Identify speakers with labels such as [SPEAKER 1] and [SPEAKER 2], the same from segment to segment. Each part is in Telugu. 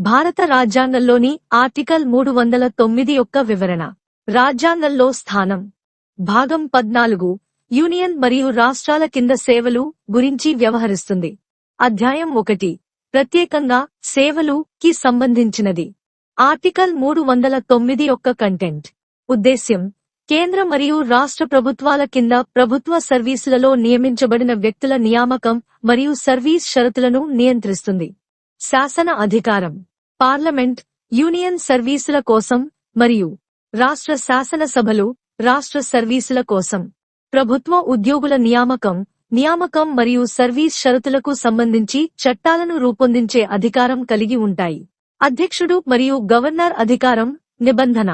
[SPEAKER 1] భారత రాజ్యాంగంలోని ఆర్టికల్ మూడు వందల తొమ్మిది యొక్క వివరణ. రాజ్యాంగంలో స్థానం. భాగం పద్నాలుగు. యూనియన్ మరియు రాష్ట్రాల కింద సేవలు గురించి వ్యవహరిస్తుంది. అధ్యాయం ఒకటి. ప్రత్యేకంగా సేవలు కి సంబంధించినది. ఆర్టికల్ మూడు వందల తొమ్మిది యొక్క కంటెంట్. ఉద్దేశ్యం. కేంద్ర మరియు రాష్ట్ర ప్రభుత్వాల కింద ప్రభుత్వ సర్వీసులలో నియమించబడిన వ్యక్తుల నియామకం మరియు సర్వీస్ షరతులను నియంత్రిస్తుంది. శాసన అధికారం. పార్లమెంట్ యూనియన్ సర్వీసుల కోసం మరియు రాష్ట్ర శాసనసభలు రాష్ట్ర సర్వీసుల కోసం. ప్రభుత్వ ఉద్యోగుల నియామకం నియామకం మరియు సర్వీస్ షరతులకు సంబంధించి చట్టాలను రూపొందించే అధికారం కలిగి ఉంటాయి. అధ్యక్షుడు మరియు గవర్నర్ అధికారం నిబంధన.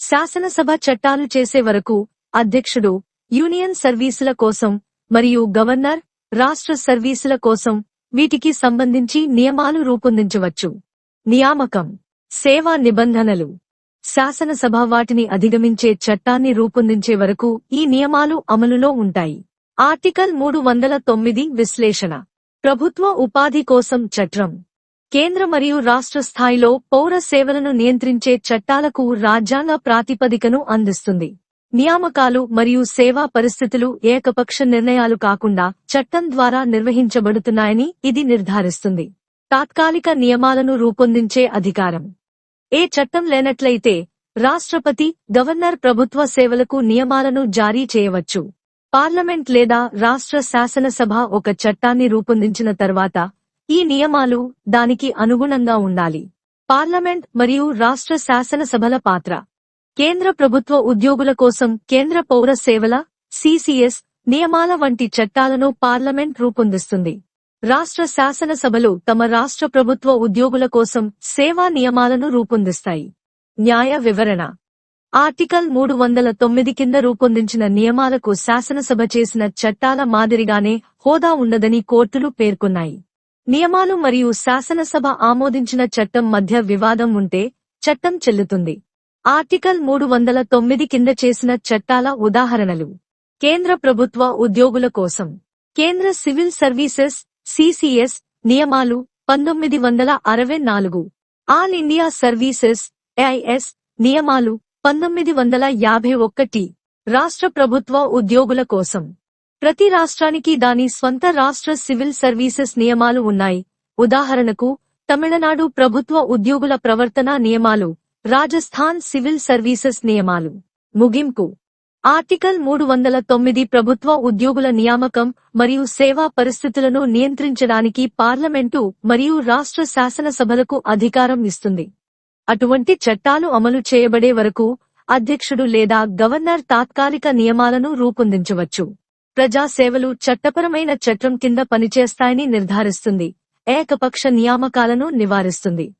[SPEAKER 1] శాసనసభ చట్టాలు చేసే వరకు అధ్యక్షుడు యూనియన్ సర్వీసుల కోసం మరియు గవర్నర్ రాష్ట్ర సర్వీసుల కోసం వీటికి సంబంధించి నియమాలు రూపొందించవచ్చు. నియామకం సేవా నిబంధనలు. శాసనసభ వాటిని అధిగమించే చట్టాన్ని రూపొందించే వరకు ఈ నియమాలు అమలులో ఉంటాయి. ఆర్టికల్ మూడు వందల తొమ్మిది విశ్లేషణ. ప్రభుత్వ ఉపాధి కోసం చట్రం. కేంద్ర మరియు రాష్ట్ర స్థాయిలో పౌర సేవలను నియంత్రించే చట్టాలకు రాజ్యాంగ ప్రాతిపదికను అందిస్తుంది. నియామకాలు మరియు సేవా పరిస్థితులు ఏకపక్ష నిర్ణయాలు కాకుండా చట్టం ద్వారా నిర్వహించబడుతున్నాయని ఇది నిర్ధారిస్తుంది. తాత్కాలిక నియమాలను రూపొందించే అధికారం. ఏ చట్టం లేనట్లయితే రాష్ట్రపతి గవర్నర్ ప్రభుత్వ సేవలకు నియమాలను జారీ చేయవచ్చు. పార్లమెంట్ లేదా రాష్ట్ర శాసనసభ ఒక చట్టాన్ని రూపొందించిన తర్వాత ఈ నియమాలు దానికి అనుగుణంగా ఉండాలి. పార్లమెంట్ మరియు రాష్ట్ర శాసనసభల పాత్ర. కేంద్ర ప్రభుత్వ ఉద్యోగుల కోసం కేంద్ర పౌర సేవల సిసిఎస్ నియమాల వంటి చట్టాలను పార్లమెంట్ రూపొందిస్తుంది. రాష్ట్ర శాసనసభలు తమ రాష్ట్ర ప్రభుత్వ ఉద్యోగుల కోసం సేవా నియమాలను రూపొందిస్తాయి. న్యాయ వివరణ. ఆర్టికల్ మూడు వందల తొమ్మిది కింద రూపొందించిన నియమాలకు శాసనసభ చేసిన చట్టాల మాదిరిగానే హోదా ఉండదని కోర్టులు పేర్కొన్నాయి. నియమాలు మరియు శాసనసభ ఆమోదించిన చట్టం మధ్య వివాదం ఉంటే చట్టం చెల్లుతుంది. ఆర్టికల్ మూడు వందల తొమ్మిది కింద చేసిన చట్టాల ఉదాహరణలు. కేంద్ర ప్రభుత్వ ఉద్యోగుల కోసం. కేంద్ర సివిల్ సర్వీసెస్ సిసిఎస్ నియమాలు పంతొమ్మిది వందల అరవై నాలుగు. ఆల్ ఇండియా సర్వీసెస్ ఏఐఎస్ నియమాలు పంతొమ్మిది వందల యాభై ఒకటి. రాష్ట్ర ప్రభుత్వ ఉద్యోగుల కోసం. ప్రతి రాష్ట్రానికి దాని స్వంత రాష్ట్ర సివిల్ సర్వీసెస్ నియమాలు ఉన్నాయి. ఉదాహరణకు తమిళనాడు ప్రభుత్వ ఉద్యోగుల ప్రవర్తన నియమాలు రాజస్థాన్ సివిల్ సర్వీసెస్ నియమాలు. ముగింపు. ఆర్టికల్ మూడు వందల తొమ్మిది ప్రభుత్వ ఉద్యోగుల నియామకం మరియు సేవా పరిస్థితులను నియంత్రించడానికి పార్లమెంటు మరియు రాష్ట్ర శాసనసభలకు అధికారం ఇస్తుంది. అటువంటి చట్టాలు అమలు చేయబడే వరకు అధ్యక్షుడు లేదా గవర్నర్ తాత్కాలిక నియమాలను రూపొందించవచ్చు. ప్రజా సేవలు చట్టపరమైన చట్టం కింద పనిచేస్తాయని నిర్ధారిస్తుంది. ఏకపక్ష నియామకాలను నివారిస్తుంది.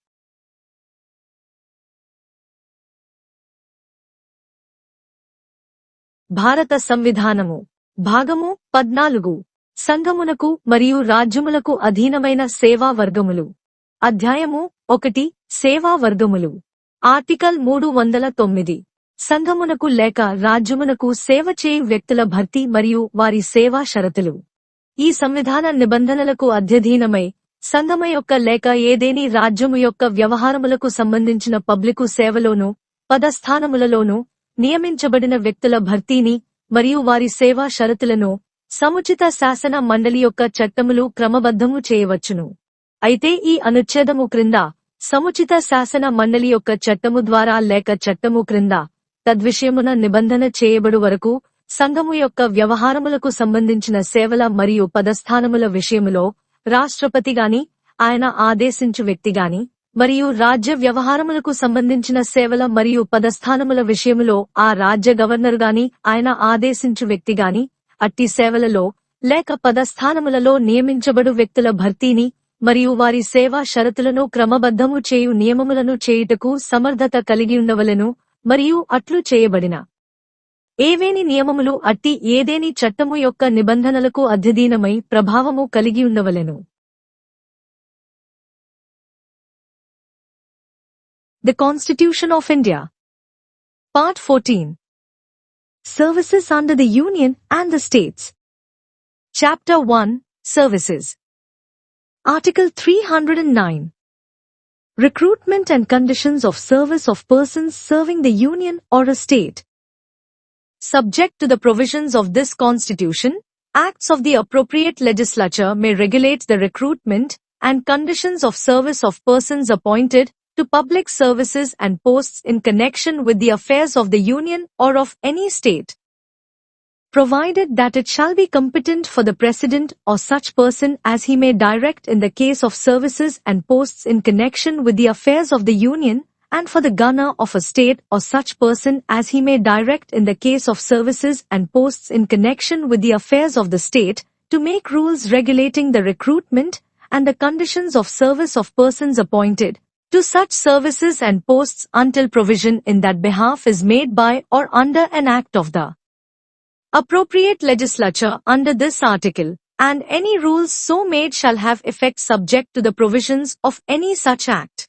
[SPEAKER 1] భారత సంవిధానము. భాగము పద్నాలుగు. సంఘమునకు మరియు రాజ్యములకు అధీనమైన సేవా వర్గములు. అధ్యాయము ఒకటి. సేవా వర్గములు. ఆర్టికల్ మూడు వందల తొమ్మిది. సంఘమునకు లేక రాజ్యమునకు సేవ చేయు వ్యక్తుల భర్తీ మరియు వారి సేవా షరతులు. ఈ సంవిధాన నిబంధనలకు అధ్యధీనమై సంఘమ యొక్క లేక ఏదేని రాజ్యము యొక్క వ్యవహారములకు సంబంధించిన పబ్లికు సేవలోనూ పదస్థానములలోనూ నియమించబడిన వ్యక్తుల భర్తీని మరియు వారి సేవా షరతులను సముచిత శాసన మండలి యొక్క చట్టములు క్రమబద్ధము చేయవచ్చును. అయితే ఈ అనుచ్ఛేదము క్రింద సముచిత శాసన మండలి యొక్క చట్టము ద్వారా లేక చట్టము క్రింద తద్విషయమున నిబంధన చేయబడు వరకు సంఘము యొక్క వ్యవహారములకు సంబంధించిన సేవల మరియు పదస్థానముల విషయములో రాష్ట్రపతిగాని ఆయన ఆదేశించు వ్యక్తిగాని మరియు రాజ్య వ్యవహారములకు సంబంధించిన సేవల మరియు పదస్థానముల విషయములో ఆ రాజ్య గవర్నర్ గాని ఆయన ఆదేశించు వ్యక్తిగాని అట్టి సేవలలో లేక పదస్థానములలో నియమించబడు వ్యక్తుల భర్తీని మరియు వారి సేవా షరతులను క్రమబద్ధము చేయు నియమములను చేయుటకు సమర్థత కలిగి ఉండవలెను మరియు అట్లు చేయబడిన. ఏవేని నియమములు అట్టి ఏదేని చట్టము యొక్క నిబంధనలకు అధ్యధీనమై ప్రభావము కలిగి The Constitution of India. Part 14 Services under the Union and the States. Chapter 1 Services. Article 309 Recruitment and conditions of service of persons serving the union or a state. Subject to the provisions of this constitution, acts of the appropriate legislature may regulate the recruitment and conditions of service of persons appointed to public services and posts in connection with the affairs of the union or of any state provided that it shall be competent for the president or such person as he may direct in the case of services and posts in connection with the affairs of the union, and for the governor of a state or such person as he may direct in the case of services and posts in connection with the affairs of the state, to make rules regulating the recruitment and the conditions of service of persons appointed to such services and posts until provision in that behalf is made by or under an act of the appropriate legislature under this article, and any rules so made shall have effect subject to the provisions of any such act.